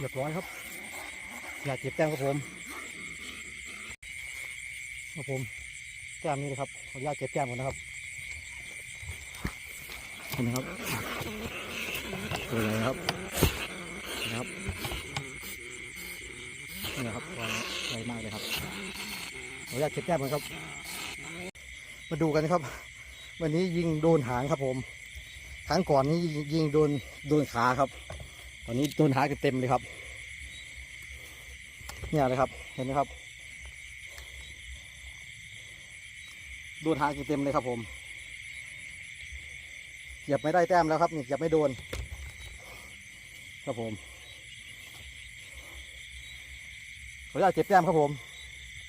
เรียบร้อยครับ อยากเก็บแต้มครับผมครับผมแต้มนี้นะครับขออนุญาตเก็บแต้มก่อนนะครับเห็นไหมครับตัวอะไรครับนะครับนี่นะครับตัวใหญ่มากเลยครับขออนุญาตเก็บแต้มก่อนครับ มาดูกันนะครับ วันนี้ยิงโดนหางครับผมครั้งก่อนนี้ยิงโดนโดนขาครับ ตอนนี้โดนหาเต็มเลยครับ เนี่ยเลยครับ เห็นไหมครับโดนหาเต็มเลยครับ ผมเหยียบไม่ได้แต้มแล้วครับนี่เหยียบไม่โดน ครับผมขออนุญาตเก็บแต้มครับผม